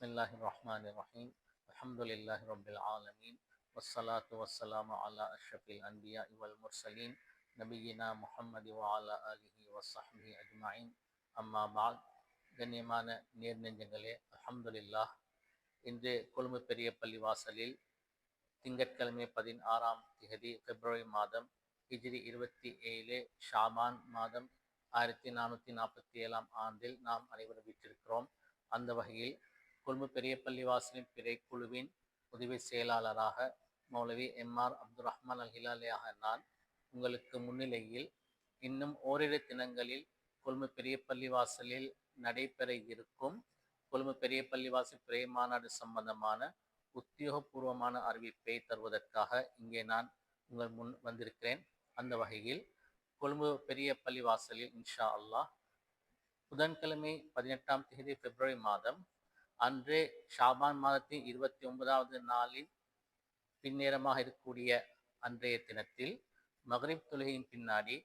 பிஸ்மில்லாஹி ரஹ்மான் ரஹீம் அஹமதுல்லாஹி ரபில் ஆலமீன் வசலாத்து வசலாம் அலா அஷ்ரஃபில் அன்பியா இவல் முர்சலீன் நபியினா முஹம்மது வாலா அலிஹி வசஹி அஜ்மாயின் அம்மா பால் கண்ணியமான நேர்நெஞ்சங்களே அஹமதுல்லாஹ் இன்று கொழும்பு பெரிய பள்ளி வாசலில் திங்கட்கிழமை பதினாறாம் திகதி பிப்ரவரி மாதம் ஹிஜ்ரி இருபத்தி ஏழு ஷாமான் மாதம் ஆயிரத்தி நானூற்றி நாற்பத்தி ஏழாம் ஆண்டில் நாம் அனைவரும் வீட்டிருக்கிறோம் அந்த வகையில் கொழும்பு பெரிய பள்ளிவாசலின் பிறை குழுவின் உதவி செயலாளராக மௌலவி எம்ஆர் அப்துல் ரஹ்மான் அல் ஹிலாலியாக நான் உங்களுக்கு முன்னிலையில் இன்னும் ஓரிரு தினங்களில் கொழும்பு பெரிய பள்ளிவாசலில் நடைபெற இருக்கும். கொழும்பு பெரிய பள்ளிவாசல் பிறை மாநாடு சம்பந்தமான உத்தியோகபூர்வமான அறிவிப்பை தருவதற்காக இங்கே நான் உங்கள் முன் வந்திருக்கிறேன். அந்த வகையில் கொழும்பு பெரிய பள்ளிவாசலில் இன்ஷா அல்லாஹ் புதன்கிழமை பதினெட்டாம் தேதி பிப்ரவரி மாதம் அன்று ஷாபான் மாதத்தின் இருபத்தி ஒன்பதாவது நாளில் பின்னேரமாக இருக்கக்கூடிய அன்றைய தினத்தில் மகரிப் தொழுகையின் பின்னாடி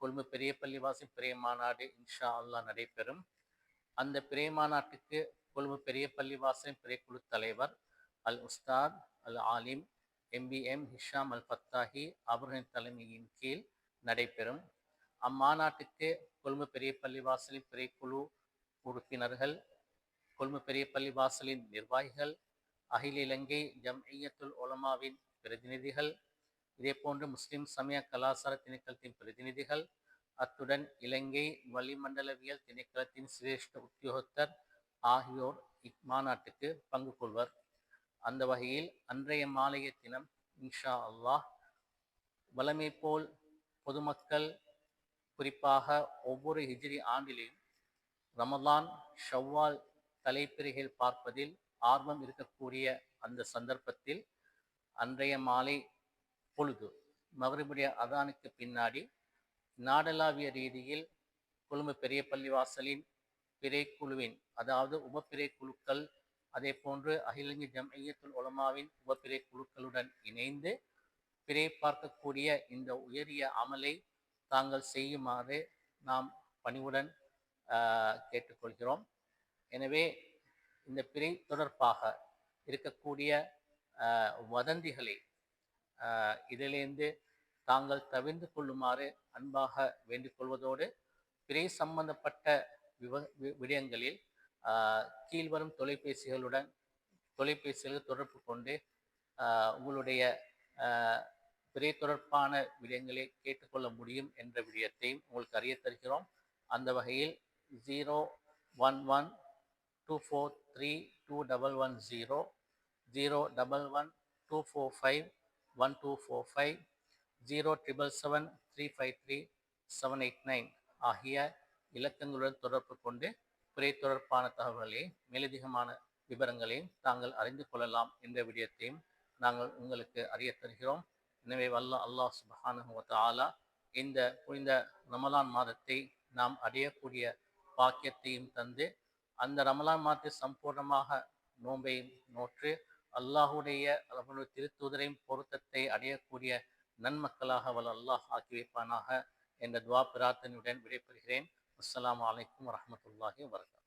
கொழும்பு பெரிய பள்ளிவாசி பிரிய மாநாடு இன்ஷா அல்லாஹ் நடைபெறும். அந்த பிரிய மாநாட்டுக்கு கொழும்பு பெரிய பள்ளிவாசலின் பிறைக்குழு தலைவர் அல் உஸ்தாத் அல் ஆலிம் எம்பிஎம் ஹிஷாம் அல் ஃபத்தாஹி அவர்களின் தலைமையின் கீழ் நடைபெறும். அம்மாநாட்டுக்கு கொழும்பு பெரிய பள்ளிவாசலின் பிறைக்குழு உறுப்பினர்கள் கொழும்பு பெரிய பள்ளிவாசலின் நிர்வாகிகள் அகில இலங்கை ஜம்ஐயத்துல் ஒலமாவின் பிரதிநிதிகள் இதேபோன்று முஸ்லிம் சமய கலாச்சார திணைக்களத்தின் பிரதிநிதிகள் அத்துடன் இலங்கை வளிமண்டலவியல் திணைக்களத்தின் சிரேஷ்ட உத்தியோகத்தர் ஆகியோர் இம்மாநாட்டுக்கு பங்கு கொள்வர். அந்த வகையில் அன்றைய மாலைய தினம் இன்ஷா அல்லாஹ் வளமை போல் பொதுமக்கள் குறிப்பாக ஒவ்வொரு ஹிஜ்ரி ஆண்டிலும் ரமலான் ஷவ்வால் தலைப்பிரிகள் பார்ப்பதில் ஆர்வம் இருக்கக்கூடிய அந்த சந்தர்ப்பத்தில் அன்றைய மாலை பொழுது மகரிபுடைய அதானுக்கு பின்னாடி நாடளாவிய ரீதியில் கொழும்பு பெரிய பள்ளிவாசலின் பிறை குழுவின் அதாவது உபப்பிறை குழுக்கள் அதே போன்று அகிலங்கி ஜம்ஐயத்துல் உலமாவின் உபப்பிறை குழுக்களுடன் இணைந்து பிறை பார்க்கக்கூடிய இந்த உயரிய அமலை தாங்கள் செய்யுமாறு நாம் பணிவுடன் கேட்டுக்கொள்கிறோம். எனவே இந்த பிறை தொடர்பாக இருக்கக்கூடிய வதந்திகளை இதிலிருந்து தாங்கள் தவிர்ந்து கொள்ளுமாறு அன்பாக வேண்டிக் கொள்வதோடு பிறை சம்பந்தப்பட்ட விவ விடயங்களில் கீழ்வரும் தொலைபேசிகளுடன் தொலைபேசியில் தொடர்பு கொண்டு உங்களுடைய பிறை தொடர்பான விடயங்களை கேட்டுக்கொள்ள முடியும் என்ற விடயத்தையும் உங்களுக்கு அறிய தருகிறோம் அந்த வகையில் zero one one two four three two double one zero zero double one two four five one two four five zero triple seven three five three seven eight nine ஆகிய இலக்கங்களுடன் தொடர்பு கொண்டு பிறை தொடர்பான தகவல்களையும் மேலதிகமான விவரங்களையும் தாங்கள் அறிந்து கொள்ளலாம் என்ற விடயத்தையும் நாங்கள் உங்களுக்கு அறிய தருகிறோம். எனவே வல்ல அல்லாஹ் சுபஹானுவத்த ஆலா இந்த புனித ரமலான் மாதத்தை நாம் அடையக்கூடிய பாக்கியத்தையும் தந்து அந்த ரமலான் மாதத்தை சம்பூர்ணமாக நோன்பை நோற்று அல்லாஹுடைய அவனுடைய திருத்தூதரையும் பொருத்தத்தை அடையக்கூடிய நன்மக்களாக அவள் அல்லாஹ் ஆக்கி வைப்பானாக என்ற துவா பிரார்த்தனையுடன் விடைபெறுகிறேன். அஸ்லாம் வலைக்கம் வரமத்துல்லாஹி வரகாத்